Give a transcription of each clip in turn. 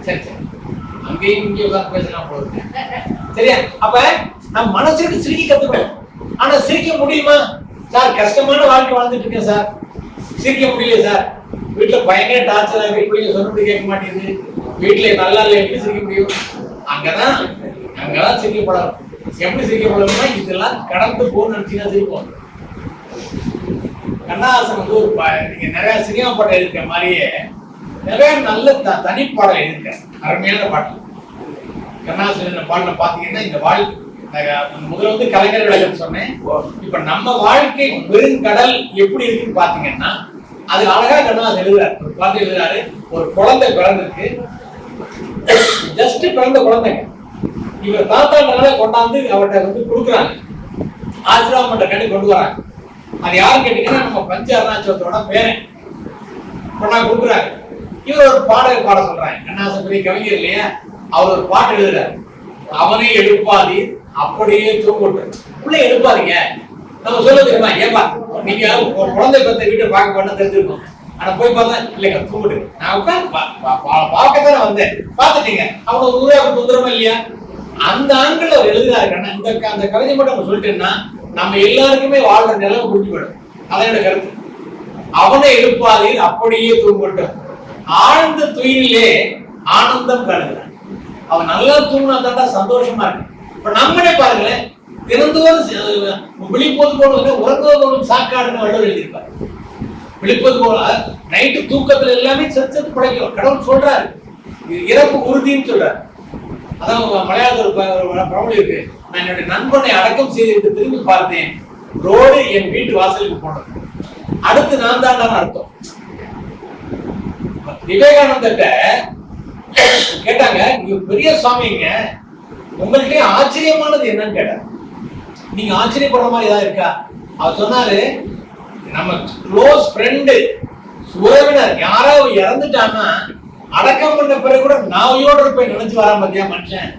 சரி சரி. அங்கேயும் இங்கே உட்கார்ந்து பேசலாம் போல சரியா? அப்ப நம்ம மனசுக்கு சிரிக்க கத்துக்கணும். ஆனா சிரிக்க முடியுமா? சார் கஷ்டமான வாழ்க்கை வாழ்ந்துட்டு இருக்கேன் சார். சிரிக்க முடியல சார். வீட்டுல பயங்கர டார்ச்சர் ஆகி பிள்ளைங்க சொன்னபடி கேட்க மாட்டேங்குது. வீட்டுல நல்லா இல்லை எப்படி சிரிக்க முடியும்? அங்கதான் அங்கதான் சிரிக்கப்படணும் எப்படி சிரிக்கப்படணும்னா இதெல்லாம் கடந்து போன்னு நினைச்சீங்கன்னா சிரிப்போம். கண்ணாசன் வந்து ஒரு ப- நீங்க நிறைய சினிமா பாடம் எழுதிருக்க மாதிரியே நிறைய நல்ல த- தனிப்பாடல் எழுதிருக்க அருமையான பாட்டு. கண்ணாசன் பாடல பாத்தீங்கன்னா இந்த வாழ்க்கை முதல்ல வந்து கலைஞர் விளக்கம் சொன்னேன். இப்ப நம்ம வாழ்க்கை பெருங்கடல் எப்படி இருக்குன்னு பாத்தீங்கன்னா அது அழகா கண்ணாசன் எழுதுறாரு. ஒரு பாட்டு எழுதுறாரு. ஒரு குழந்தை பிறந்திருக்கு. ஜஸ்ட் பிறந்த குழந்தைங்க. இவர் தாத்தா நகலை கொண்டாந்து அவர்கிட்ட வந்து கொடுக்குறாங்க. ஆசிரமம் பண்ற கண்டு கொண்டு வராங்க. அது யாரு கேட்டீங்கன்னா நம்ம பஞ்ச அருணாச்சலத்தோட பேரன். கொண்டாந்து கொடுக்குறாங்க இவர் ஒரு பாடல் பாட சொல்றாங்க கண்ணாசன் கவிஞர் இல்லையா? அவர் ஒரு பாட்டு எழுதுறாரு. அவனை எழுப்பாதி அப்படியே தூங்கட்டு உள்ள எழுப்பாதீங்க. நம்ம சொல்ல தெரியுமா ஏப்பா நீங்க ஒரு குழந்தை பத்த வீட்டை பார்க்க பண்ண தெரிஞ்சிருக்கோம். ஆனா போய் பார்த்தா இல்லைங்க தூங்கிட்டு நான் உட்காந்து பார்க்கத்தானே வந்தேன். பார்த்துட்டீங்க. அவங்க ஊரே அவங்க தொந்தரமா இல்லையா? அந்த ஆண்கள் அவர் எழுதுறாரு இந்த க- அந்த கவிதை மட்டும் நம்ம சொல்லிட்டேன்னா நம்ம எல்லாருக்குமே வாழ்ற நிலவு புரிஞ்சு போயிடும் அதான் என்னோட கருத்து. அவனை எழுப்பாதீர் அப்படியே தூங்கட்டும். ஆழ்ந்த துயிலே ஆனந்தம் காணுகிறான். அவன் நல்லா தூங்கினா தாண்டா சந்தோஷமா இருக்கு. இப்ப நம்மளே பாருங்களேன் தினந்தோறும் விழிப்போது போடுவது உறங்குவது போலும் சாக்காடுன்னு வள்ளுவர் எழுதியிருப்பார். விழிப்பது போல நைட்டு தூக்கத்துல எல்லாமே செத்து செத்து கடவுள் சொல்றாரு. இறப்பு உறுதின்னு சொல்றாரு. அதான் மலையாள ஒரு பழமொழி இருக்கு. நான் என்னுடைய நண்பனை அடக்கம் செய்து திரும்பி பார்த்தேன். ரோடு என் வீட்டு வாசலுக்கு போனது. அடுத்து நான் தான் அர்த்தம். விவேகானந்தர்கிட்ட கேட்டாங்க நீங்க பெரிய சுவாமிங்க. உங்கள்கிட்ட ஆச்சரியமானது என்னன்னு கேட்டாங்க. நீங்க ஆச்சரியப்படுற மாதிரி ஏதாவது இருக்கா? அவர் சொன்னாரு நம்ம க்ளோஸ் ஃப்ரெண்டு உறவினர் யாராவது இறந்துட்டான்னா அடக்கம் பண்ண பிறகு கூட நான் உயிரோட இருப்பேன் நினைச்சு வரா பாத்தியா மனுஷன்?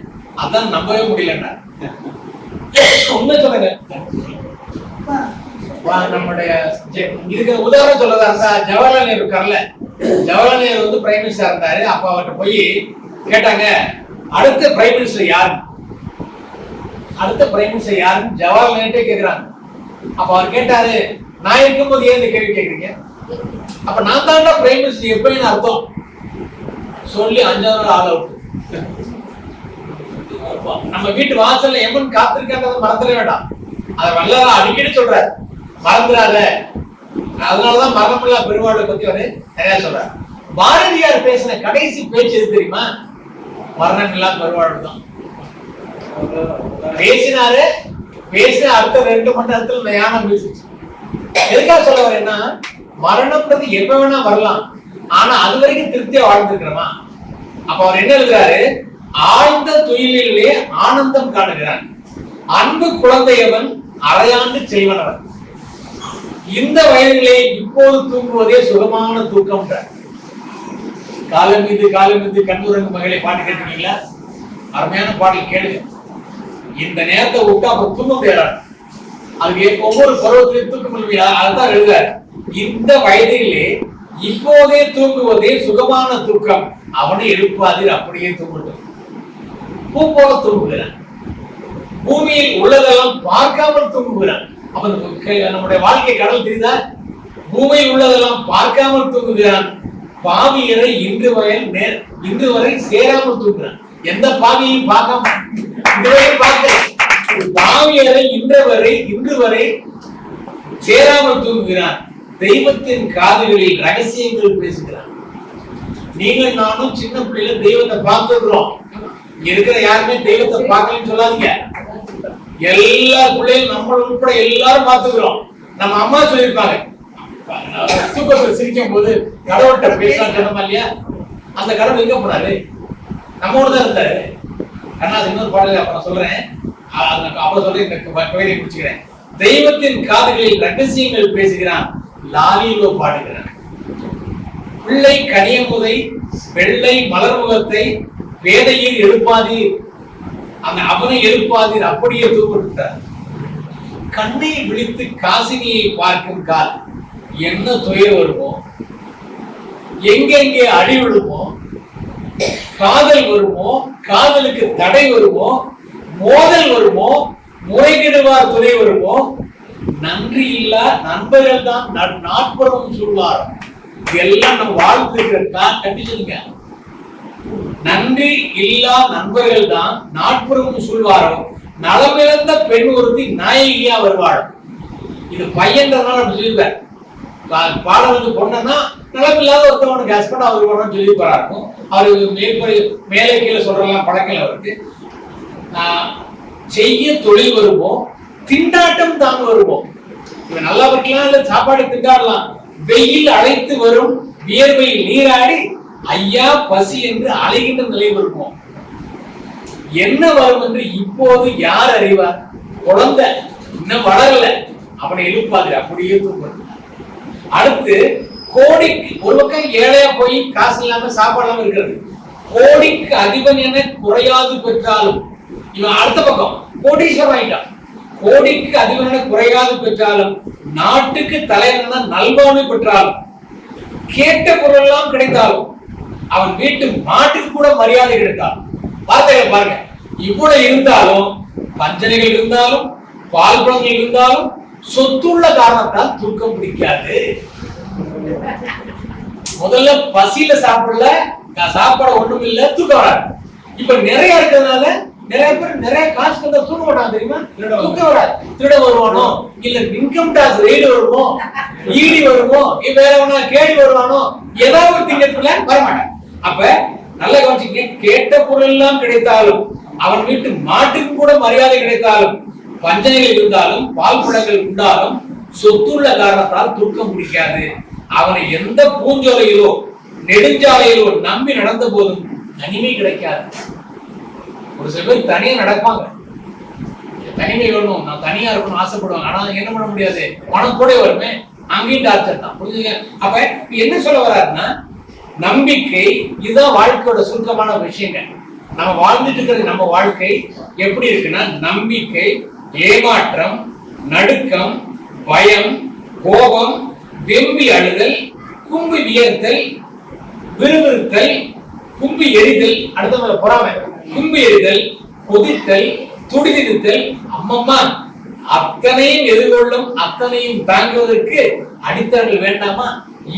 அதான் நம்பவே முடியலன்னா உண்மை சொல்லுங்க. வா, நம்முடைய இதுக்கு உதாரணம் சொல்லதான் ஜவஹர்லால் நேரு இருக்கார்ல ஜவஹர்லால் நேரு வந்து பிரைம் மினிஸ்டர் இருந்தாரு. அப்ப அவர்கிட்ட போய் கேட்டாங்க அடுத்த பிரைம் மினிஸ்டர் யார்? அடுத்த பிரைம் மினிஸ்டர் யாருன்னு ஜவஹர்லால் நேருட்டே கேக்குறாங்க. அப்ப அவர் கேட்டாரு நான் இருக்கும்போது ஏன் இந்த கேள்வி கேக்குறீங்க? அப்ப நான் தாண்டா பிரைம் மினிஸ்டர் எப்படின்னு அர்த்தம்? சொல்லி அஞ்சாவது ஆள் அவுட் நம்ம வீட்டு வாசல்ல எம்மன் காத்திருக்காங்க மறந்துட வேண்டாம். அதை நல்லா அடிக்கடி சொல்றாரு. மறந்துடாத அதனாலதான் மரணமில்லா பெருவாளை பத்தி அவரு நிறைய சொல்றாரு. பாரதியார் பேசின கடைசி பேச்சு எது தெரியுமா? மரணமில்லா பெருமாள் தான். பேசினாரு பேசின அடுத்த ரெண்டு மணி நேரத்துல இந்த பேசிச்சு எதுக்காக சொல்ல வரேன்னா மரணம்ன்றது எப்ப வேணா வரலாம். ஆனா அது வரைக்கும் திருப்தியா வாழ்ந்துருக்கிறோமா? அப்ப அவர் என்ன எழுதுறாரு? ஆழ்ந்த துயிலே ஆனந்தம் காணுகிறார். அன்பு குழந்தையவன் அரையாண்டு செய்வனவன் இந்த வயதிலே இப்போது தூங்குவதே சுகமான தூக்கம். காலம் மீது காலம் மீது கண்ணுரங்கு மகளை பாட்டு கேட்டுக்கீங்களா அருமையான பாடல் கேளுங்க. இந்த நேரத்தை விட்டு அப்புறம் தூங்க முடியாது. ஒவ்வொரு பருவத்திலையும் தூக்கம் இல்லையா அதுதான் எழுதுறாரு இந்த வயதிலே இப்போதே தூங்குவதே சுகமான தூக்கம். அவனை எழுப்பாதீர் அப்படியே தூங்கட்டும். பூ போல தூங்குகிறான். பூமியில் உள்ளதெல்லாம் பார்க்காமல் தூங்குகிறான். அவனுக்கு நம்முடைய வாழ்க்கை கடல் தெரியுதா? பூமியில் உள்ளதெல்லாம் பார்க்காமல் தூங்குகிறான். பாவியரை இன்று வரை நேர் இன்று வரை சேராமல் தூங்குறான் எந்த பாவியையும் பார்க்காம இதுவரை பார்க்க பாவியரை இன்று வரை இன்று வரை சேராமல் தூங்குகிறான். தெய்வத்தின் காதுகளில் ரகசியங்கள் பேசுகிறான். நீங்கள் நானும் சின்ன பிள்ளையில தெய்வத்தை பார்த்துக்கிறோம் இருக்கிற யாருமே தெய்வத்தை பார்க்கலன்னு சொல்லாதீங்க. எல்லா பிள்ளைகளும் நம்ம உட்பட எல்லாரும் பார்த்துக்கிறோம். நம்ம அம்மா சொல்லியிருப்பாங்க. தூக்கத்தில் சிரிக்கும் போது கடவுள்கிட்ட பேசலாம் கடமா இல்லையா? அந்த கடவுள் எங்க போனாரு? நம்மோட தான் இருந்தாரு. கண்ணா இன்னொரு பாடல அப்புறம் சொல்றேன். அப்புறம் சொல்லி இந்த க- கவிதையை முடிச்சுக்கிறேன். தெய்வத்தின் காதுகளில் ரகசியங்கள் பேசுகிறான். லாலிலோ பாடுகிறான். பிள்ளை கனியமுதை வெள்ளை மலர்முகத்தை வேதையில் எழுப்பாதீர். அந்த அவனை எழுப்பாதீர் அப்படியே தூக்கிவிட்டார் கண்ணை விழித்து காசினியை பார்க்கும் கால் என்ன துயர் வருமோ எங்கெங்கே அடி விழுமோ காதல் வருமோ காதலுக்கு தடை வருமோ மோதல் வருமோ முறைகெடுவார் துறை வருமோ நன்றி இல்ல நண்பர்கள் தான் நாட்புறம் சொல்வார். இதெல்லாம் நம்ம வாழ்க்கை இருக்கிற கண்டிச்சுங்க நன்றி இல்லா நண்பர்கள் தான் நாட்புறமும் சொல்வாரோ? நலமிழந்த பெண் ஒருத்தி நாயகியா வருவாள். இது பையன்றதுனால நம்ம சொல்லியிருப்பார் பாடம் வந்து பொண்ணுன்னா நலமில்லாத ஒருத்தவனுக்கு ஹஸ்பண்ட் அவர் வரணும்னு சொல்லி போறாருக்கும் அவரு மேற்படி மேலே கீழே சொல்றலாம் பழக்கம் அவருக்கு. செய்ய தொழில் வருவோம் திண்டாட்டம் தான் வருவோம். இவன் நல்லா வைக்கலாம் இல்லை சாப்பாடு திண்டாடலாம். வெயில் அழைத்து வரும் வியர்வையில் நீராடி ஐயா பசி என்று அலைகின்ற நிலையில் இருக்கும். என்ன வரும் என்று இப்போது யார் அறிவார்? குழந்தை இன்னும் வளரல. அவனை எழுப்பாது அப்படியே அடுத்து கோடிக்கு ஒரு பக்கம் ஏழையா போய் காசு இல்லாம சாப்பாடு இல்லாம இருக்கிறது. கோடிக்கு அதிபன் என குறையாது பெற்றாலும் இவன் அடுத்த பக்கம் கோடீஸ்வரன் ஆயிட்டான் கோடிக்கு அதிபன் என குறையாது பெற்றாலும் நாட்டுக்கு தலைவன் நல்வாழ்வு பெற்றாலும் கேட்ட பொருளெல்லாம் கிடைத்தாலும் அவன் வீட்டு மாட்டுக்கு கூட மரியாதை கிடைத்தாலும் வார்த்தைகள் பாருங்க. இவ்வளவு இருந்தாலும் பஞ்சனைகள் இருந்தாலும் பால் பழங்கள் இருந்தாலும் சொத்துள்ள காரணத்தால் தூக்கம் பிடிக்காது. முதல்ல பசியில சாப்பிடல சாப்பாடு ஒண்ணும் இல்ல தூக்கம் வராது. இப்ப நிறைய இருக்கிறதுனால நிறைய பேர் நிறைய காசு வந்தா தூங்க மாட்டாங்க தெரியுமா? தூக்கம் வராது. திருட வருவானோ? இல்ல இன்கம் டாக்ஸ் ரெய்டு வருமோ? ஈடி வருமோ? இல்ல வேற ஒண்ணா கேடி வருவானோ? ஏதாவது ஒரு திங்கத்துல வரமாட்டான் அப்ப நல்ல கவனிச்சுங்க கேட்ட பொருள் எல்லாம் கிடைத்தாலும் அவன் வீட்டு மாட்டுக்கு கூட மரியாதை கிடைத்தாலும் வஞ்சனைகள் இருந்தாலும் பால் பழங்கள் உண்டாலும் சொத்துள்ள காரணத்தால் தூக்கம் முடிக்காது அவனை எந்த பூஞ்சோலையிலோ நெடுஞ்சாலையிலோ நம்பி நடந்த போதும் தனிமை கிடைக்காது. ஒரு சில பேர் தனியா நடப்பாங்க. தனிமை வேணும் நான் தனியா இருக்கணும்னு ஆசைப்படுவாங்க. ஆனா என்ன பண்ண முடியாது? பணம் கூட வருமே அங்கேயும் டார்ச்சர் தான். புரிஞ்சுங்க அப்ப என்ன சொல்ல வர்றாருன்னா நம்பிக்கை இதுதான் வாழ்க்கையோட சுருக்கமான விஷயங்கள். நம்ம வாழ்ந்துட்டு இருக்கிற நம்ம வாழ்க்கை எப்படி இருக்குன்னா நம்பிக்கை ஏமாற்றம் நடுக்கம் பயம் கோபம் வெம்பி அழுதல் கும்பி வியர்த்தல் விறுவிறுத்தல் கும்பி எரிதல் அடுத்த பொறாமை. கும்பி எரிதல் கொதித்தல் துடிதிருத்தல் அம்மம்மா அத்தனையும் எதிர்கொள்ளும் அத்தனையும் தாங்குவதற்கு அடித்தவர்கள் வேண்டாமா?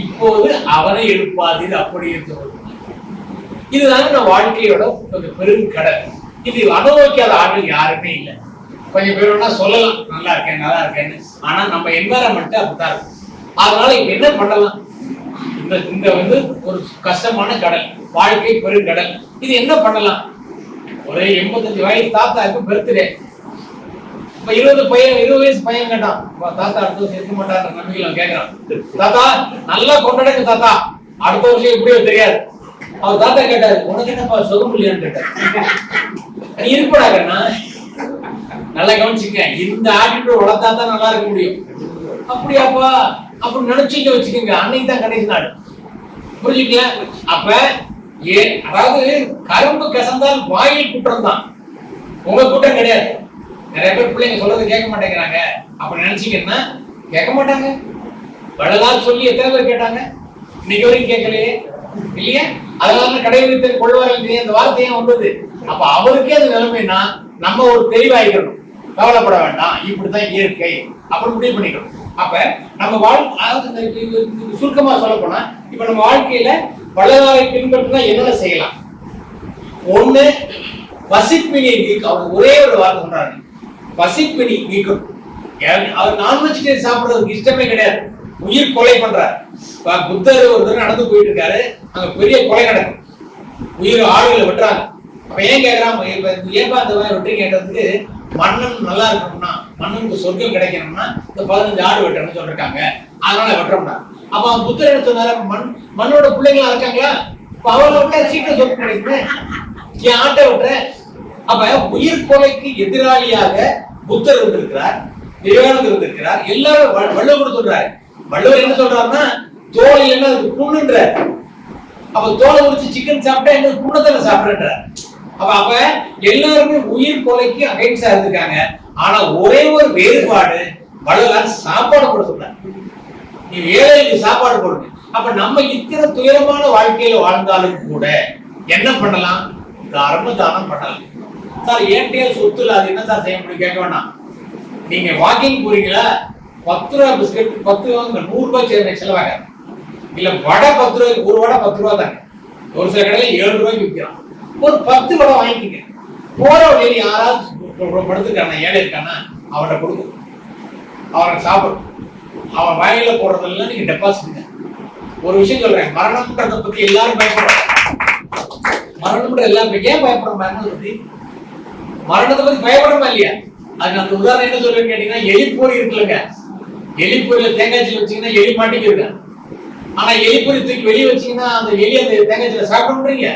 இப்போது அவனை எழுப்பாதீர் அப்படி இருக்கிறது இதுதாங்க நம்ம வாழ்க்கையோட கொஞ்சம் பெரும் கடல். இது அனுபவிக்காத ஆட்கள் யாருமே இல்லை. கொஞ்சம் பேர் வேணா சொல்லலாம். நல்லா இருக்கேன் நல்லா இருக்கேன்னு ஆனா நம்ம என்வாரன்மெண்ட் அப்படித்தான் இருக்கும். அதனால இப்ப என்ன பண்ணலாம்? இந்த இந்த வந்து ஒரு கஷ்டமான கடல். வாழ்க்கை பெருங்கடல் இது என்ன பண்ணலாம்? ஒரு எண்பத்தஞ்சு வயசு தாத்தாவுக்கு பர்த்டே இப்ப இருபது பையன் இருபது வயசு பையன் கேட்டான். தாத்தா அடுத்த வருஷம் இருக்க மாட்டாரு நம்பிக்கை கேட்கிறான் தாத்தா நல்லா கொண்டாடுங்க தாத்தா. அடுத்த வருஷம் எப்படியோ தெரியாது. அவர் தாத்தா கேட்டாரு உனக்கு என்னப்பா சுகம் இல்லையான்னு கேட்டாரு. நீ இருப்படா கண்ணா. நல்லா கவனிச்சுக்க இந்த ஆட்டிடியூட் வளர்த்தா தான் நல்லா இருக்க முடியும். அப்படியாப்பா அப்படி நினைச்சுக்க வச்சுக்கோங்க. அன்னைக்கு தான் கடைசி நாடு புரிஞ்சுக்கல அப்ப ஏ அதாவது கரும்பு கசந்தால் வாயில் குற்றம் தான். உங்க கூட்டம் கிடையாது. நிறைய பேர் பிள்ளைங்க சொல்றது கேட்க மாட்டேங்கிறாங்க. அப்படி நினைச்சீங்கன்னா கேட்க மாட்டாங்க. வள்ளலார் சொல்லி எத்தனை பேர் கேட்டாங்க? இன்னைக்கு வரைக்கும் கேட்கலையே. இல்லையா? அதனால கடைபிடித்த கொள்வார்கள் அந்த வார்த்தை ஏன் வந்தது. அப்ப அவருக்கே அது நிலைமைனா நம்ம ஒரு தெளிவாகிக்கணும் கவலைப்பட வேண்டாம். இப்படிதான் இயற்கை. அப்படி முடிவு பண்ணிக்கணும். அப்ப நம்ம வாழ்க்கை சுருக்கமா சொல்ல போனா இப்ப நம்ம வாழ்க்கையில வள்ளலாரை பின்பற்றினா என்னென்ன செய்யலாம்? ஒண்ணு வசிப்பினை நீக்க ஒரே ஒரு வார்த்தை சொல்றாரு. பசிப்பிணி நீக்கும் ஏன்? அவர் நான்வெஜிடேரியன் சாப்பிடுறதுக்கு இஷ்டமே கிடையாது. உயிர் கொலை பண்றார். புத்தர் ஒரு தடவை நடந்து போயிட்டு இருக்காரு அங்க பெரிய கொலை நடக்கும். உயிர் ஆடுகளை வெட்டுறாங்க. அப்ப ஏன் கேக்குறான்? இப்ப ஏன்பா அந்த மாதிரி வெற்றி கேட்டதுக்கு மன்னன் நல்லா இருக்கணும்னா மன்னனுக்கு சொர்க்கம் கிடைக்கணும்னா இந்த பதினஞ்சு ஆடு வெட்டணும்னு சொல்லிருக்காங்க. அதனால வெட்டுறோம்னா அப்ப அவன் புத்தர் என்ன சொன்னாரு? மண் மண்ணோட பிள்ளைங்களா இருக்காங்களா? இப்ப அவளை விட்டா சீக்கிரம் சொர்க்கம் கிடைக்குமே? என் ஆட்டை விட்டுற அப்ப உயிர் கொலைக்கு எதிராளியாக புத்தர் இருந்திருக்கிறார் விவேகானந்தர் இருந்திருக்கிறார் எல்லாரும் வ- வள்ளுவர் சொல்றாரு. வள்ளுவர் என்ன சொல்றாருன்னா தோல் என்ன அதுக்கு புண்ணுன்றார். அப்ப தோலை உரிச்சு சிக்கன் சாப்பிட்டா என்ன புண்ணத்தான சாப்பிடுறார் அப்ப அப்ப எல்லாருமே உயிர் கொலைக்கு அகைன்ஸ்டா இருந்திருக்காங்க. ஆனா ஒரே ஒரு வேறுபாடு வள்ளலார் சாப்பாடு போட சொல்றாரு. நீ ஏழைக்கு சாப்பாடு போடுங்க. அப்ப நம்ம இத்தனை துயரமான வாழ்க்கையில வாழ்ந்தாலும் கூட என்ன பண்ணலாம்? தர்ம தானம் பண்ணலாம். சார் ஏன்டே சொத்து இல்லை அது என்ன சார் செய்ய முடியும்? கேட்க வேணாம். நீங்க வாக்கிங் போறீங்களா பத்து ரூபா பிஸ்கட் பத்து ரூபா நூறு ரூபாய் சேர்ந்த செலவாக இல்ல வடை பத்து ரூபாய்க்கு ஒரு வடை பத்து ரூபா தாங்க. ஒரு சில கடையில ஏழு ரூபாய்க்கு விற்கிறான் ஒரு பத்து வடை வாங்கிக்கங்க. போற வழியில் யாராவது படுத்துக்கான ஏழை இருக்கானா அவன்கிட்ட கொடுக்கும் அவனை சாப்பிடும் அவன் வாயில போடுறதெல்லாம் நீங்க டெபாசிட் ஒரு விஷயம் சொல்றேன் மரணம்ன்றத பத்தி எல்லாரும் பயப்படுறாங்க. மரணம்ன்ற எல்லாருமே ஏன் பயப்படுற மரணம் பத்தி மரணத்தை பத்தி பயப்படமா இல்லையா? அது அந்த உதாரணம் என்ன சொல்றேன்னு கேட்டீங்கன்னா எலிப்பொறி இருக்குல்லங்க. எலிப்பொறியில தேங்காய் சீல் வச்சீங்கன்னா எலி மாட்டிக்கிருங்க. ஆனா எலிப்பொறி தூக்கி வெளியே வச்சீங்கன்னா அந்த எலி அந்த தேங்காய் சீல சாப்பிடுறீங்க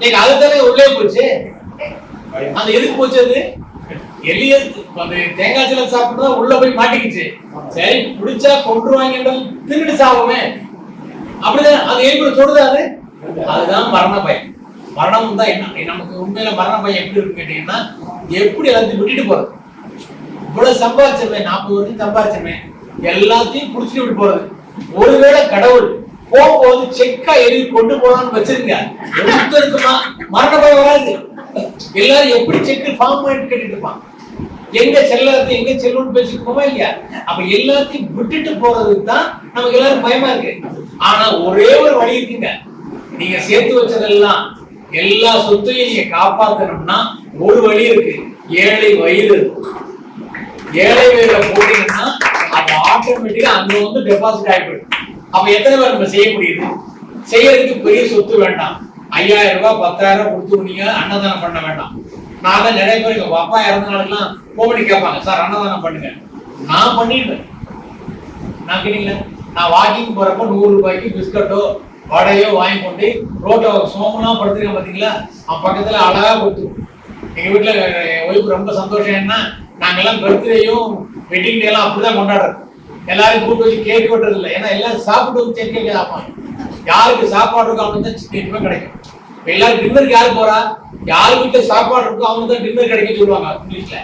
நீங்க அதுதானே உள்ளே போச்சு. அந்த எதுக்கு போச்சு அது? எலி அந்த தேங்காய் சீல சாப்பிட்டா உள்ள போய் மாட்டிக்கிச்சு. சரி பிடிச்சா கொண்டுருவாங்கன்றது தின்னுட்டு சாவுமே. அப்படிதான் அது எலிப்பொறி தொடுதா அது? அதுதான் மரண பயம் மரணம் தான் என்ன நமக்கு உண்மையில மரண பயம் எப்படி இருக்கு கேட்டீங்கன்னா எப்படி எல்லாத்தையும் விட்டுட்டு போறது? இவ்வளவு சம்பாதிச்சிருமே நாற்பது வருஷம் சம்பாதிச்சிருமே எல்லாத்தையும் குடிச்சிட்டு விட்டு போறது. ஒருவேளை கடவுள் போகும்போது செக்கா எழுதி கொண்டு போனான்னு வச்சிருங்க. ஒருத்தருக்குமா மரண பயம் வராது. எல்லாரும் எப்படி செக் ஃபார்ம் பண்ணிட்டு கேட்டுட்டு இருப்பான் எங்க செல்லாது எங்க செல்லுன்னு பேசிட்டு இல்லையா? அப்ப எல்லாத்தையும் விட்டுட்டு போறதுக்கு தான் நமக்கு எல்லாரும் பயமா இருக்கு. ஆனா ஒரே ஒரு வழி இருக்குங்க. நீங்க சேர்த்து வச்சதெல்லாம் எல்லா சொத்தையும் நீங்க காப்பாத்தணும்னா ஒரு வழி இருக்கு. ஏழை வயிறு. ஏழை வயிறுல போட்டீங்கன்னா அது ஆட்டோமேட்டிக்கா அங்க வந்து டெபாசிட் ஆகிடும் அப்ப எத்தனை பேர் நம்ம செய்ய முடியுது? செய்யறதுக்கு பெரிய சொத்து வேண்டாம். ஐயாயிரம் ரூபாய் பத்தாயிரம் ரூபாய் கொடுத்து நீங்க அன்னதானம் பண்ண வேண்டாம். நான் தான் நிறைய பேர் எங்க அப்பா இறந்த நாளுக்கெல்லாம் போன் கேட்பாங்க சார் அன்னதானம் பண்ணுங்க. நான் பண்ணிடுவேன். நான் கேட்டீங்களா? நான் வாக்கிங் போறப்ப நூறு ரூபாய்க்கு பிஸ்கட்டோ வாடகையோ வாங்கி கொண்டு ரோட்டை சோமனா படுத்துருக்கேன் பார்த்தீங்களா அவன் பக்கத்தில் அழகாக கொடுத்துருவோம் எங்கள் வீட்டில் ஒய்ஃபு ரொம்ப சந்தோஷம். என்ன நாங்கெல்லாம் பர்த்டேயும் வெட்டிங் டேலாம் அப்படி தான் கொண்டாடுறோம் எல்லாரும் கூட்டு வச்சு கேக் வெட்டுறது இல்லை ஏன்னா எல்லாரும் சாப்பிட்டு வந்து செக் கேட்க யாருக்கு சாப்பாடு இருக்கோ அவனுக்கு தான் சிக்கன் கிடைக்கும். இப்போ எல்லாரும் டின்னருக்கு யார் போறா? யார் வீட்டில் சாப்பாடு இருக்கோ அவங்க தான் டின்னர் கிடைக்கும் சொல்லுவாங்க இங்கிலீஷ்ல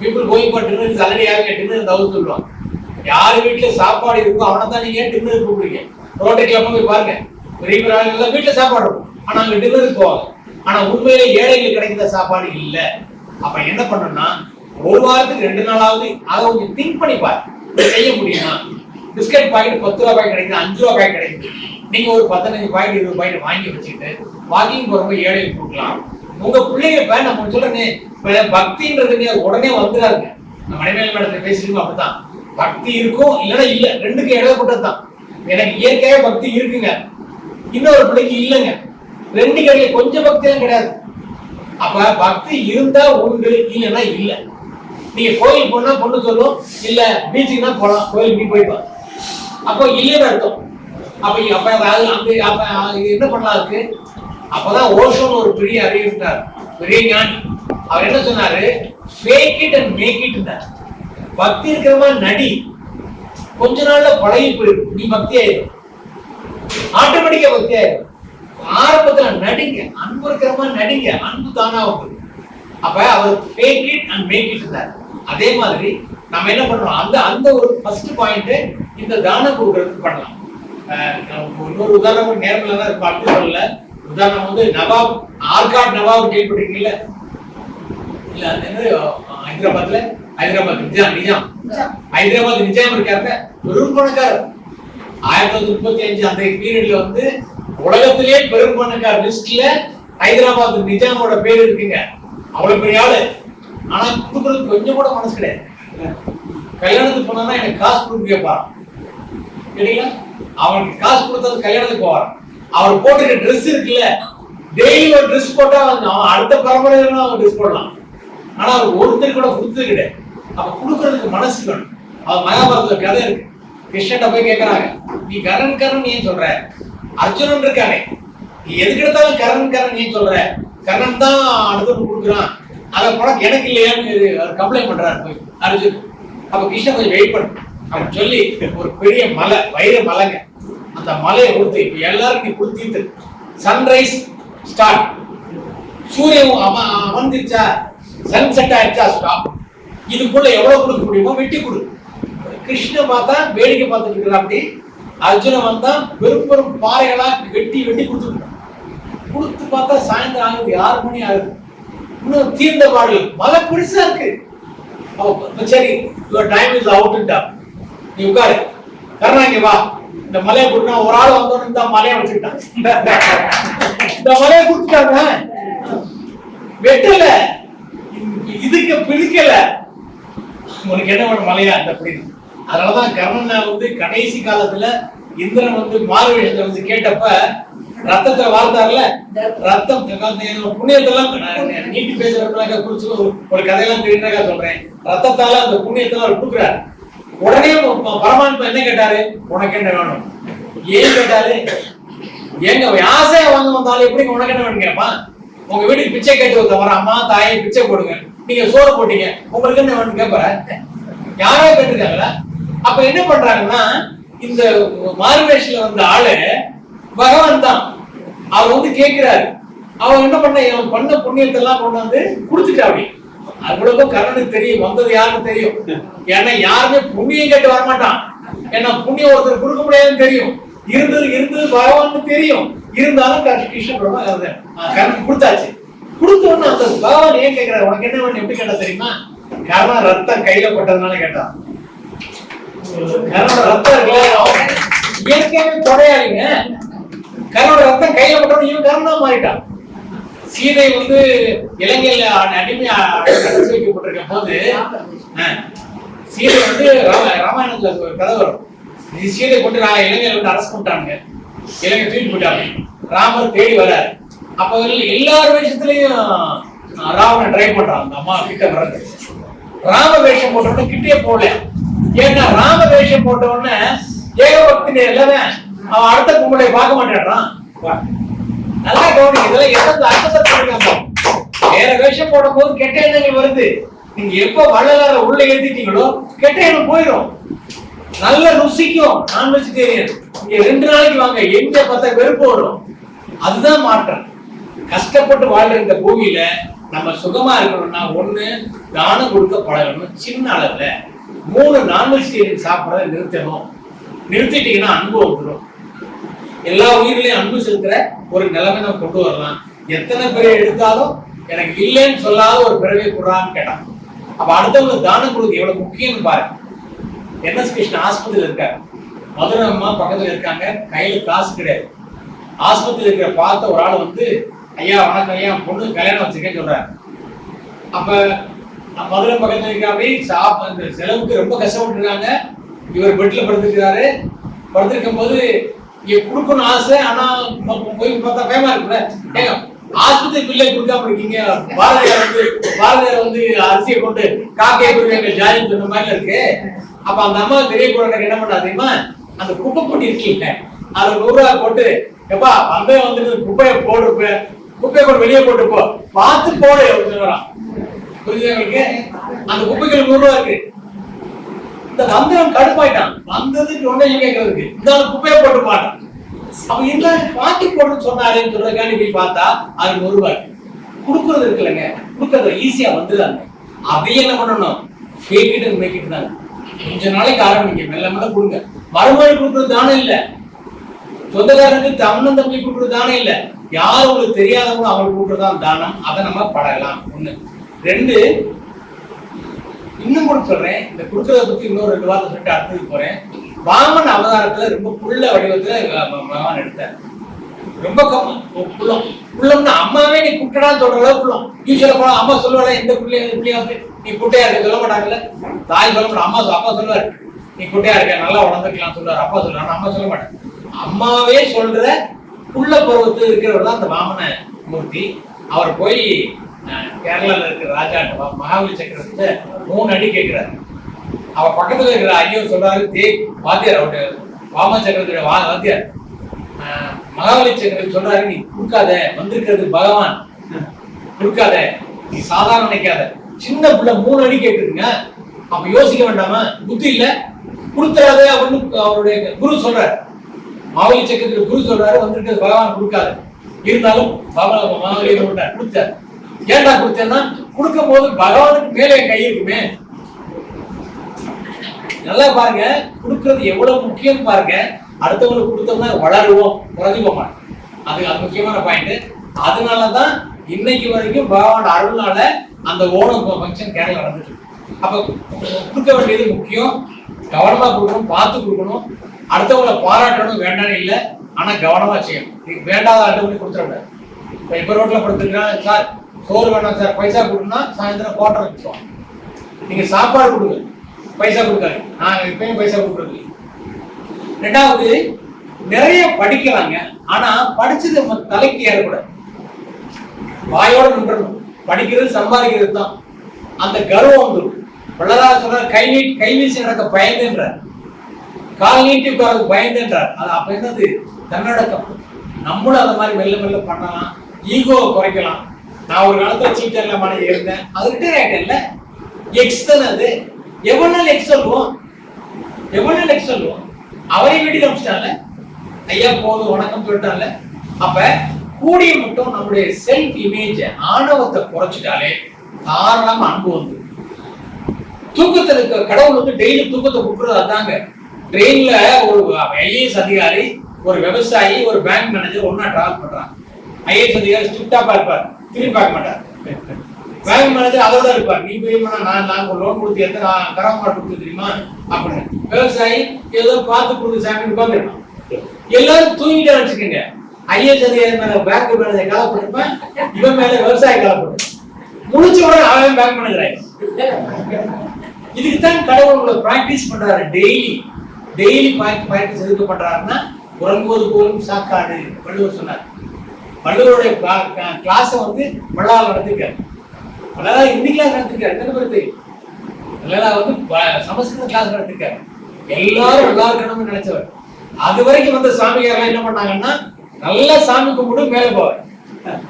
people going for dinner is already having dinner தவிர சொல்லுவாங்க. யார் வீட்டுல சாப்பாடு இருக்கோ அவனை தான் நீங்க டின்னருக்கு கூப்பிடுறீங்க? ரோட்டரி கிளம்ப போய் பாருங்க. பெரிய பெரிய வீட்டுல சாப்பாடு இருக்கும். ஆனா அங்க டின்னருக்கு போவாங்க. ஆனா உண்மையிலே ஏழைகளுக்கு கிடைக்கிற சாப்பாடு இல்ல. அப்ப என்ன பண்ணணும்னா ஒரு வாரத்துக்கு ரெண்டு நாளாவது அதை கொஞ்சம் திங்க் பண்ணி பாரு செய்ய முடியுமா? பிஸ்கட் பாக்கெட் பத்து ரூபா பாக்கெட் கிடைக்குது அஞ்சு ரூபா பாக்கெட் கிடைக்குது. நீங்க ஒரு பதினஞ்சு பாக்கெட் இருபது பாக்கெட் வாங்கி வச்சுக்கிட்டு வாக்கிங் போறப்ப ஏழை கொடுக்கலாம் உங்க பிள்ளைங்க இப்ப நம்ம சொல்றேன் பக்தின்றது உடனே வந்துடாதுங்க நம்ம மணிமேல் மேடத்துல பேசிட்டு அப்படித்தான். பக்தி இருக்கும் இல்லைன்னா இல்லை. ரெண்டுக்கும் இடையப்பட்டது தான் எனக்கு இயற்கையாக பக்தி இருக்குங்க. இன்னொரு பிள்ளைக்கு இல்லைங்க. ரெண்டு கடையில கொஞ்சம் பக்தியெல்லாம் கிடையாது. அப்ப பக்தி இருந்தா உண்டு இல்லைன்னா இல்லை. நீங்க கோயில் போனா பொண்ணு சொல்லும் இல்ல பீச்சுக்கு தான் போலாம் கோயில் நீ போய் அப்போ இல்லைன்னு அர்த்தம். அப்ப அப்ப அந்த அப்ப என்ன பண்ணலாம் இருக்கு அப்பதான் ஓஷோன்னு ஒரு பெரிய அறிவிட்டார். பெரிய ஞானி. அவர் என்ன சொன்னாரு? Fake it and make it பக்தி இருக்கிற மாதிரி நடி. கொஞ்ச நாள்ல பழகி போயிடும். நீ பக்தி ஆயிடும் ஆட்டோமேட்டிக்கா பக்தி ஆயிடும் ஆரம்பத்துல நடிங்க. அன்பு இருக்கிற மாதிரி நடிங்க. அன்பு தானா வந்து அப்ப அவர் fake it and make it இருந்தார் அதே மாதிரி நம்ம என்ன பண்றோம்? அந்த அந்த ஒரு ஃபர்ஸ்ட் பாயிண்ட் இந்த தானம் கொடுக்கறதுக்கு பண்ணலாம். இன்னொரு உதாரணம் நேரம்ல தான் இருக்கும் அப்படி சொல்லல. உதாரணம் வந்து நவாப் ஆர்காட் நவாப் கேள்விப்பட்டிருக்கீங்கல்ல? இல்ல அது என்ன ஹைதராபாத்ல? ஹைதராபாத் நிஜாம் நிஜாம். ஹைதராபாத் நிஜாம் இருக்காருல பெரும் பணக்காரர் ஆயிரத்தி தொள்ளாயிரத்தி முப்பத்தி அஞ்சு அந்த பீரியட்ல வந்து உலகத்திலேயே பெரும் பணக்கார லிஸ்ட்ல ஹைதராபாத் நிஜாமோட பேர் இருக்குங்க. அவ்வளவு பெரிய ஆளு. ஆனா கொடுக்கறதுக்கு கொஞ்சம் கூட மனசு கிடையாது. கல்யாணத்துக்கு போனா எனக்கு காசு கொடுக்க கேட்பாராம் சரிங்களா அவனுக்கு காசு கொடுத்தது கல்யாணத்துக்கு போவார் அவர் போட்டுக்க ட்ரெஸ் இருக்குல்ல டெய்லி ஒரு ட்ரெஸ் போட்டா அவன் அடுத்த பரம்பரையில அவன் ட்ரெஸ் போடலாம். ஆனா அவர் ஒருத்தர் கூட கொடுத்தது கிடையாது. அப்ப கொடுக்கறதுக்கு மனசு வேணும். அவர் மகாபாரத கதை இருக்கு. கிருஷ்ணன் போய் கேட்கறாங்க நீ கரன் கரன் ஏன் சொல்ற. அர்ஜுனன் இருக்கானே. நீ எதுக்கு எடுத்தாலும் கரன் கரன் ஏன் சொல்ற. கரன் தான் அடுத்தவங்க கொடுக்குறான். அதை படம் எனக்கு இல்லையான்னு அவர் கம்ப்ளைண்ட் பண்றாரு போய் அர்ஜுன். அப்ப கிருஷ்ணன் கொஞ்சம் வெயிட் பண்ணு. அவன் சொல்லி ஒரு பெரிய மலை வைர மலைங்க. அந்த மலையை கொடுத்து இப்ப எல்லாரும் நீ கொடுத்து சன்ரைஸ் ஸ்டார்ட் சூரியன் அவன் வந்துருச்சா சன் செட் ஆயிடுச்சா ஸ்டாப் இதுக்குள்ள எவ்வளவு கொடுக்க முடியுமோ வெட்டி கொடு. கிருஷ்ண பார்த்தா வேடிக்கை பார்த்துட்டு இருக்கிற அப்படி அர்ஜுன வந்தா பெரும் பெரும் பாறைகளா வெட்டி வெட்டி கொடுத்துருக்கான் கொடுத்து பார்த்தா சாயந்தரம் ஆகுது ஆறு மணி ஆகுது. இன்னும் தீர்ந்த பாடல். மழை பெருசா இருக்கு. சரி யுவர் டைம் இஸ் அவுட் நீ உட்காரு. கருணாங்க வா. இந்த மலையை கொடுத்தா ஒரு ஆள் வந்தோன்னு இந்த மலையை வச்சுக்கிட்டான். இந்த மலையை கொடுத்துட்டாங்க. வெட்டல. இதுக்கு பிரிக்கல உனக்கு என்ன வேணும் மலையா அந்த அப்படின்னு அதனாலதான் கர்ணன் வந்து கடைசி காலத்துல இந்திரன் வந்து மாறுவேஷத்தை வந்து கேட்டப்ப ரத்தத்தை வார்த்தார்ல ரத்தம் புண்ணியத்தெல்லாம் நீட்டி பேசுறதுனாக்க குறிச்சு ஒரு- கதையெல்லாம் தெரியுறாக்கா சொல்றேன். ரத்தத்தால அந்த புண்ணியத்தெல்லாம் அவர் கொடுக்குறாரு. உடனே பரமாத்மா என்ன கேட்டாரு? உனக்கு என்ன வேணும்? ஏன் கேட்டாரு? ஏங்க ஆசையா வாங்க வந்தாலும் எப்படி உனக்கு என்ன வேணும் கேட்பான் உங்க வீட்டுக்கு பிச்சை கேட்டு ஒருத்தன் அம்மா தாயை பிச்சை போடுங்க. நீங்க சோறு போட்டீங்க. உங்களுக்கு என்ன வேணும் கேட்பற யாரோ கேட்டிருக்காங்களா? அப்ப என்ன பண்றாங்கன்னா இந்த மார்வேஷ்ல வந்த ஆளு பகவான் தான். அவர் வந்து கேட்கிறாரு. அவர் என்ன பண்ண இவன் பண்ண புண்ணியத்தை எல்லாம் கொண்டு வந்து கொடுத்துட்டா அப்படி. அவ்வளவுக்கும் தெரியும் வந்தது யாருன்னு தெரியும். ஏன்னா யாருமே புண்ணியம் கேட்டு வரமாட்டான். ஏன்னா புண்ணியம் ஒருத்தர் கொடுக்க முடியாதுன்னு தெரியும். இருந்தது இருந்தது பகவான் தெரியும். இருந்தாலும் கர்ண- கிருஷ்ண பிரபா அது, கொடுத்தாச்சு. கொடுத்த உடனே அந்த பகவான் ஏன் கேட்கிறாரு உனக்கு என்ன வேணும்? எப்படி கேட்டா தெரியுமா? கர்ணன் ரத்தம் கையில பட்டதுனால கேட்டான் கர்ணோட ரத்தம் இருக்குல்ல? அவன் இயற்கையாவே கொடையாளிங்க கர்ணோட ரத்தம் கையில பட்டவன் இவன் கர்ணனா மாறிட்டான். சீதை வந்து இலங்கையில அ- அடிமையா அடைச்சு வைக்கப்பட்டிருக்க போது ஆ, சீதை வந்து ராம- ராமாயணத்துல ஒரு கதை வரும். இது சீதை கொண்டு ரா- இலங்கையில வந்து அரசு பண்ணிட்டாங்க இலங்கை தூக்கி போயிட்டாங்க ராமர் தேடி வராரு அப்ப எல்லார் விஷயத்துலயும் ஆ, ராவணன் ட்ரை பண்றான். அந்த அம்மா கிட்ட வர்றது ராம வேஷம் போட்டவன கிட்டே போகல. ஏன்னா ராம வேஷம் போட்ட உடனே ஏகபக்தி இல்லவன் அவன் அடுத்த கும்பலை பார்க்க மாட்டேன்றான். நல்லா கவனி இதெல்லாம் எந்த அர்த்தத்தை தெரிஞ்சுக்காம வேற வேஷம் போடும் போது கெட்ட எண்ணங்கள் வருது. நீங்க எப்ப வள்ளலார உள்ள ஏத்திட்டீங்களோ கெட்ட எண்ணம் போயிடும் நல்ல ருசிக்கும் நான் வெஜிடேரியன் இங்க ரெண்டு நாளைக்கு வாங்க எங்க பார்த்தா வெறுப்பு வரும். அதுதான் மாற்றம். கஷ்டப்பட்டு வாழ்ற இந்த பூமியில நம்ம சுகமா இருக்கணும்னா ஒண்ணு தானம் கொடுக்க பழகணும் சின்ன அளவுல. மூணு நான்வெஜிடேரியன் சாப்பிடறத நிறுத்தணும். நிறுத்திட்டீங்கன்னா அன்பு வந்துடும் எல்லா உயிரிலையும் அன்பு செலுத்துற ஒரு நிலைமை நம்ம கொண்டு வரலாம். எத்தனை பிறவை எடுத்தாலும் எனக்கு இல்லைன்னு சொல்லாத ஒரு பிறவை கூடான்னு கேட்டான் அப்ப அடுத்தவங்க தானம் கொடுக்க எவ்வளவு முக்கியம் பாருங்க என்எஸ் கிருஷ்ணன் ஆஸ்பத்திரியில் இருக்காரு. மதுரை அம்மா பக்கத்துல இருக்காங்க. கையில காசு கிடையாது. ஆஸ்பத்திரியில் இருக்கிற பார்த்த ஒரு ஆள் வந்து ஐயா வணக்கம் ஐயா. பொண்ணு கல்யாணம் வச்சிருக்கேன்னு சொல்றாரு. அப்ப மதுரை பக்கத்துல இருக்காப்படி சாப் அந்த செலவுக்கு ரொம்ப கஷ்டப்பட்டுருக்காங்க. இவர் பெட்ல படுத்துருக்கிறாரு. படுத்திருக்கும் போது இங்க கொடுக்கணும் ஆசை ஆனா போய் பார்த்தா பயமா இருக்குல்ல? ஏங்க ஆஸ்பத்திரி பிள்ளை கொடுக்காம இருக்கீங்க. பாரதியார் வந்து பாரதியார் வந்து அரிசியை கொண்டு காக்கையை குருவியங்க ஜாயின் சொன்ன மாதிரி இருக்கு. அப்ப அந்த அம்மா தெரிய குழந்தைக்கு என்ன பண்ணா தெரியுமா? அந்த குப்பை பொடி இருக்குல்ல அதை நூறு ரூபாய் போட்டு எப்பா அந்த வந்துட்டு குப்பையை போடுறப்ப குப்பையை போட்டு வெளியே போட்டு போ. பார்த்து போட புரிஞ்சவங்களுக்கு அந்த குப்பைகள் நூறு ரூபா இருக்கு. இந்த வந்தவன் கடுப்பாயிட்டான். வந்ததுக்கு ஒண்ணு கேட்கறதுக்கு இந்த குப்பையை போட்டு பாட்டான் அவன் இந்த பாட்டி போட்டு சொன்னாரேன்னு சொல்றதுக்காண்டி போய் பார்த்தா அது நூறு ரூபாய் கொடுக்கறது இருக்குல்லங்க. கொடுக்கறது ஈஸியா வந்துதாங்க. அதையும் என்ன பண்ணணும்? ஃபேக் மேய்க்கிட்டு தாங்க. கொஞ்ச நாளைக்கு ஆரம்பிங்க. மெல்ல மெல்ல கொடுங்க. மறுமொழி கொடுக்கறது தானே இல்லை. சொந்தக்காரனுக்கு தம்மன் தம்பி கொடுக்கறது தானே இல்ல. யார் உங்களுக்கு தெரியாதவங்க அவங்களுக்கு கொடுக்கறது தானம். அதை நம்ம படலாம் ஒண்ணு. ரெண்டு இன்னும் கூட சொல்றேன். இந்த கொடுக்கறத பத்தி இன்னொரு ரெண்டு வாரத்தை சொல்லிட்டு அடுத்தது போறேன். வாமன் அவதாரத்துல ரொம்ப புள்ள வடிவத்துல அஹ், பகவான் எடுத்தார். ரொம்ப புள்ளம் புள்ளம்னா அம்மாவே நீ குட்டடான்னு சொல்ற அளவுக்கு புள்ளம் நீ சொல்ல போனா அம்மா சொல்லுவாள் எந்த பிள்ளைய பிள்ளைய வந்து நீ குட்டையா இருக்க? சொல்ல மாட்டாங்கல்ல. தாய் சொல்ல மாட்டா அம்மா அப்பா சொல்லுவாரு. நீ குட்டையா இருக்க நல்லா உணர்ந்துக்கலாம் சொல்லுவாரு. அப்பா சொல்லுவாரு. அம்மா சொல்ல மாட்டேன் அம்மாவே சொல்ற புள்ள பருவத்தில் இருக்கிறவர் தான் அந்த வாமன மூர்த்தி அவர் போய் கேரளாவில் கேரளால இருக்கிற ராஜா வா- மகாபலி சக்கரவர்த்திட்ட மூணு அடி கேட்கிறாரு. அவ பக்கத்துல இருக்கிற ஐயோ சொல்றாரு தே வாத்தியார் அவருடைய வாம சக்கரத்துடைய வா வாத்தியார். மகாபலி சக்கரவர்த்தி சொல்றாரு நீ கொடுக்காத வந்திருக்கிறது பகவான். கொடுக்காத நீ சாதாரண நினைக்காத. சின்ன பிள்ளை மூணு அடி கேட்குதுங்க. அப்ப யோசிக்க வேண்டாமா? புத்தி இல்ல. கொடுத்துறாதே அப்படின்னு அவருடைய குரு சொல்றாரு. மாவலி சக்கரத்துல குரு சொல்றாரு வந்திருக்கிறது பகவான் கொடுக்காது இருந்தாலும் பாபா மாவலி கொடுத்தார். ஏன்டா கொடுத்தேன்னா கொடுக்கும் போது பகவானுக்கு மேலே என் கை இருக்குமே. நல்லா பாருங்க கொடுக்கறது எவ்வளவு முக்கியம் பாருங்க. அடுத்தவங்களுக்கு கொடுத்தோம்னா வளருவோம் குறைஞ்சு அது அது முக்கியமான பாயிண்ட் அதனாலதான் இன்னைக்கு வரைக்கும் பகவான் அருள்னால அந்த ஓணம் ஃபங்க்ஷன் கேரளா நடந்துட்டு இருக்கு. அப்ப கொடுக்க வேண்டியது முக்கியம். கவனமா கொடுக்கணும் பார்த்து கொடுக்கணும். அடுத்தவங்களை பாராட்டணும் வேண்டாம்னு இல்லை ஆனால் கவனமாக செய்யணும். நீ வேண்டாத ஆட்டு பண்ணி கொடுத்துடக்கூடாது இப்போ இப்போ ரோட்டில் கொடுத்துருக்கா சார் சோறு வேணாம் சார் பைசா கொடுன்னா சாயந்தரம் கோட்டை வச்சுருவோம் நீங்கள் சாப்பாடு கொடுங்க பைசா கொடுக்காது நான் எப்பயும் பைசா கொடுக்குறது ரெண்டாவது நிறைய படிக்கலாங்க. ஆனால் படிச்சது நம்ம தலைக்கு ஏறக்கூடாது. வாயோட நின்றணும். படிக்கிறது சம்பாதிக்கிறது தான். அந்த கர்வம் வந்துடும் வள்ளலார் சொல்றார் கை நீட் கை வீசி நடக்க பயந்துன்றார். கால் நீட்டி உட்காரது பயந்துன்றார் அது அப்ப என்னது? தன்னடக்கம். நம்மளும் அந்த மாதிரி மெல்ல மெல்ல பண்ணலாம். ஈகோவை குறைக்கலாம். நான் ஒரு காலத்துல சீட்டர்ல மனைவி இருந்தேன். அது ரிட்டையர் ஆயிட்டேன்ல. எக்ஸ் தானே அது? எவ்வளவு நாள் எக்ஸ் சொல்லுவோம்? எவ்வளவு நாள் எக்ஸ் சொல்லுவோம்? அவரை வீட்டுக்கு அமிச்சிட்டான்ல ஐயா போதும் வணக்கம் சொல்லிட்டான்ல அப்ப கூடிய மட்டும் நம்முடைய செல்ஃப் இமேஜ் ஆணவத்தை குறைச்சிட்டாலே தாராளமா அன்பு வந்து தூக்கத்தில் இருக்க கடவுள் வந்து டெய்லி தூக்கத்தை கொடுக்குறது அதாங்க. ட்ரெயின்ல ஒரு ஐஏஎஸ் அதிகாரி ஒரு விவசாயி ஒரு பேங்க் மேனேஜர் ஒன்றா டிராவல் பண்றாங்க. ஐஏஎஸ் அதிகாரி ஸ்ட்ரிக்டா பார்ப்பார். திரும்பி பார்க்க மாட்டார். பேங்க் மேனேஜர் அதோட இருப்பார். நீ போய் நான் நான் ஒரு லோன் கொடுத்து எத்தனை நான் கடன் மாட்டு கொடுத்து தெரியுமா? அப்படின்னு. விவசாயி ஏதோ பார்த்து கொடுத்து சாமி உட்காந்துருப்பான் எல்லாரும் தூங்கிட்டே வச்சுக்கோங்க. ஐஏஎஸ் அதிகாரி மேல பேங்க் மேனேஜர் கலப்பட்டிருப்பேன் இவன் மேல விவசாயி கலப்பட்டு முடிச்ச உடனே அவன் பேங்க் மேனேஜர் ஆயிடுச்சு இதுக்கு தான் கடவுள் உங்களை பிராக்டிஸ் பண்றாரு டெய்லி டெய்லி பிராக்டிஸ் எதுக்கு பண்றாருன்னா உறங்குவது போலும் சாக்காடு வள்ளுவர் சொன்னார். வள்ளுவருடைய கிளாஸை வந்து வள்ளலார் நடத்திருக்காரு. வள்ளலார் ஹிந்தி கிளாஸ் நடத்திருக்காரு. எத்தனை பேருக்கு தெரியும்? வந்து ப- சமஸ்கிருத கிளாஸ் நடத்திருக்காரு. எல்லாரும் எல்லாருக்கணும்னு நினைச்சவர். அது வரைக்கும் வந்த சாமியாரெல்லாம் என்ன பண்ணாங்கன்னா நல்ல சாமி கும்பிடு மேலே போவார்.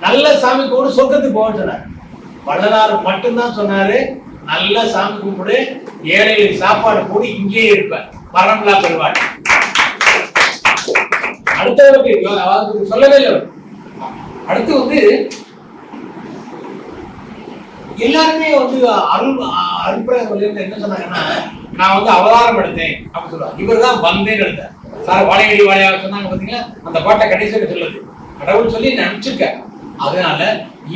நல்ல சாமி கும்பிடு சொர்க்கத்துக்கு போவேன்னு சொன்னார். வள்ளலார் மட்டும்தான் சொன்னாரு நல்ல சாமி கும்பிடு ஏழைகளுக்கு சாப்பாடு போடு இங்கேயே இருப்பேன் மரணம்லா பெறுவாள் அடுத்தவருக்கு அவருக்கு சொல்லவே இல்லை. அடுத்து வந்து எல்லாருமே வந்து அருள் அருள்பிரதம் என்ன சொன்னாங்கன்னா நான் வந்து அவதாரம் எடுத்தேன் அப்படின்னு சொல்லுவாங்க. இவர் தான் வந்தேன்னு எடுத்தார் சார் வாழையடி வாழையாக சொன்னாங்க பார்த்தீங்களா? அந்த பாட்டை கடைசியாக சொல்லுது. கடவுள் சொல்லி நான் அதனால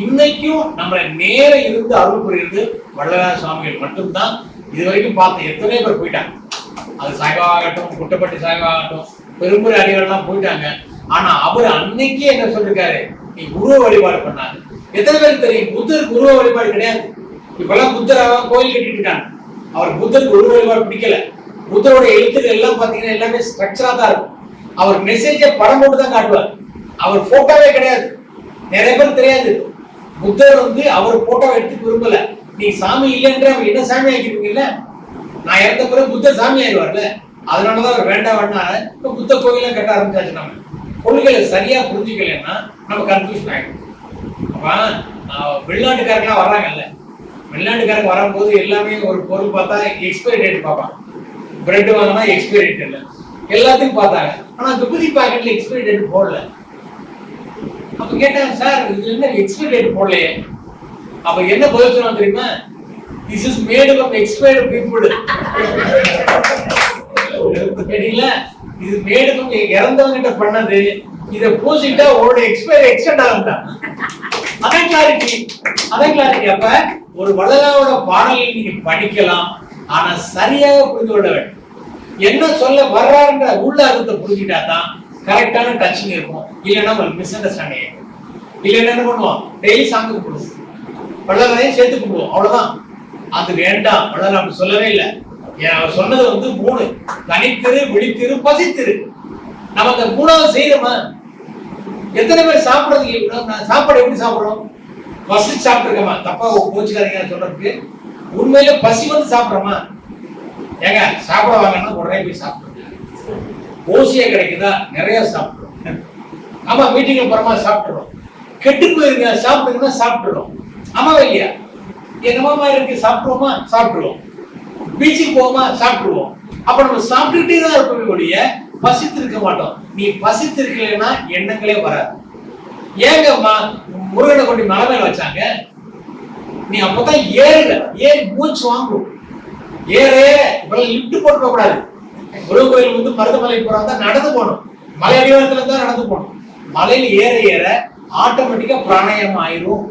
இன்னைக்கும் நம்மளை நேர இருந்து அருள் புரியுறது வள்ளலார் சுவாமிகள் மட்டும்தான். இது வரைக்கும் பார்த்த எத்தனை பேர் போயிட்டாங்க. அது சாய்பா ஆகட்டும் குட்டப்பட்டி சாய்பா ஆகட்டும் பெரும்புரை அடிகள்லாம் போயிட்டாங்க. ஆனா அவர் அன்னைக்கே என்ன சொல்லிருக்காரு? நீ குருவ வழிபாடு பண்ணாரு எத்தனை பேருக்கு தெரியும்? புத்தர் குருவ வழிபாடு கிடையாது. இப்பெல்லாம் புத்தர் கோயில் கட்டிட்டு இருக்காங்க. அவர் புத்தருக்கு குரு வழிபாடு பிடிக்கல. புத்தரோட எழுத்துக்கள் எல்லாம் பாத்தீங்கன்னா எல்லாமே ஸ்ட்ரக்சரா தான் இருக்கும். அவர் மெசேஜை படம் போட்டு தான் காட்டுவார். அவர் போட்டோவே கிடையாது. நிறைய பேர் தெரியாது. புத்தர் வந்து அவர் போட்டோவை எடுத்துக்க விரும்பல. நீ சாமி இல்லைன்ற அவர் என்ன சாமி ஆக்கிருப்பீங்கல்ல நான் இறந்த பிறகு புத்த சாமி ஆயிடுவார்ல. அதனாலதான் அவர் வேண்டாம் வேண்டாம் இப்ப புத்த கோயில கட்ட ஆரம்பிச்சாச்சு நம்ம. கொள்கைகளை சரியா புரிஞ்சுக்கலன்னா நம்ம கன்ஃபியூஷன் ஆயிடும். அப்ப வெளிநாட்டுக்காரங்களாம் வர்றாங்கல்ல. வெளிநாட்டுக்காரங்க வரும்போது எல்லாமே ஒரு பொருள் பார்த்தா எக்ஸ்பைரி டேட் பார்ப்பான் பிரெட் வாங்கினா எக்ஸ்பைரி டேட் இல்லை. எல்லாத்தையும் பார்த்தாங்க. ஆனா விபூதி பாக்கெட்ல எக்ஸ்பைரி டேட் போடல. அப்ப கேட்டாங்க சார் இதுல என்ன எக்ஸ்பைரி டேட் போடலையே? அப்ப என்ன பதில் சொன்னா தெரியுமா? This is made of expired people கேட்டீங்களா இது மேட் ஆஃப் இறந்தவங்க பண்ணது. இத பூசிட்டா உங்களோட எக்ஸ்பயர் எக்ஸ்டெண்ட் ஆகும்டா. அதான் கிளாரிட்டி அதான் கிளாரிட்டி அப்ப ஒரு வள்ளலாரோட பாடலை நீங்க படிக்கலாம். ஆனா சரியாக புரிந்து கொள்ள வேண்டும். என்ன சொல்ல வர்றாருன்ற உள்ள அர்த்தத்தை புரிஞ்சுட்டா தான் கரெக்டான டச்சிங் இருக்கும். இல்லைன்னா உங்களுக்கு மிஸ் அண்டர்ஸ்டாண்டிங் இல்லைன்னா என்ன பண்ணுவோம்? டெய்லி சாமி கும்பிடுவோம் வள்ளலாரையும் சேர்த்து கும்பிடுவோம். அவ்வளவுதான். அது வேண்டாம் வள்ளலார் அப்படி சொல்லவே இல்லை. அவர் சொன்னது வந்து மூணு. தனித்திரு விழித்திரு பசித்திரு. நம்ம அந்த மூணாவது செய்யணுமா எத்தனை பேர் சாப்பிட்றதுக்கு நான் சாப்பாடு எப்படி சாப்பிட்றோம்? பசி சாப்பிட்டுருக்கோமா? தப்பா போச்சுக்காதீங்க சொல்றதுக்கு. உண்மையில பசி வந்து சாப்பிட்றோமா? ஏங்க சாப்பிட வாங்கன்னா உடனே போய் சாப்பிடுறோம் ஓசியா கிடைக்குதா? நிறைய சாப்பிட்றோம். ஆமா மீட்டிங்ல போறோமா சாப்பிட்றோம் கெட்டு போயிருங்க சாப்பிடுங்கன்னா சாப்பிட்டுறோம். ஆமாவா இல்லையா? என்னமாமா இருக்கு? சாப்பிடுவோமா? சாப்பிட்டுருவோம் பீச்சுக்கு போவோமா? சாப்பிட்டுருவோம் அப்ப நம்ம சாப்பிட்டுக்கிட்டே தான் இருப்போமே ஒழிய பசித்து இருக்க மாட்டோம். நீ பசித்து இருக்கலைன்னா எண்ணங்களே வராது. ஏங்க முருகனை கொண்டு மலை மேல வச்சாங்க. நீ அப்பதான் ஏறுல ஏறி மூச்சு வாங்கும். ஏறே இப்பெல்லாம் லிப்ட் போட்டு போக கூடாது. முருகன் கோயில் வந்து மருதமலை போறாங்க நடந்து போகணும். மலை அடிவாரத்துல தான் நடந்து போகணும். மலையில ஏற ஏற ஆட்டோமேட்டிக்கா பிராணாயம் ஆயிரும்.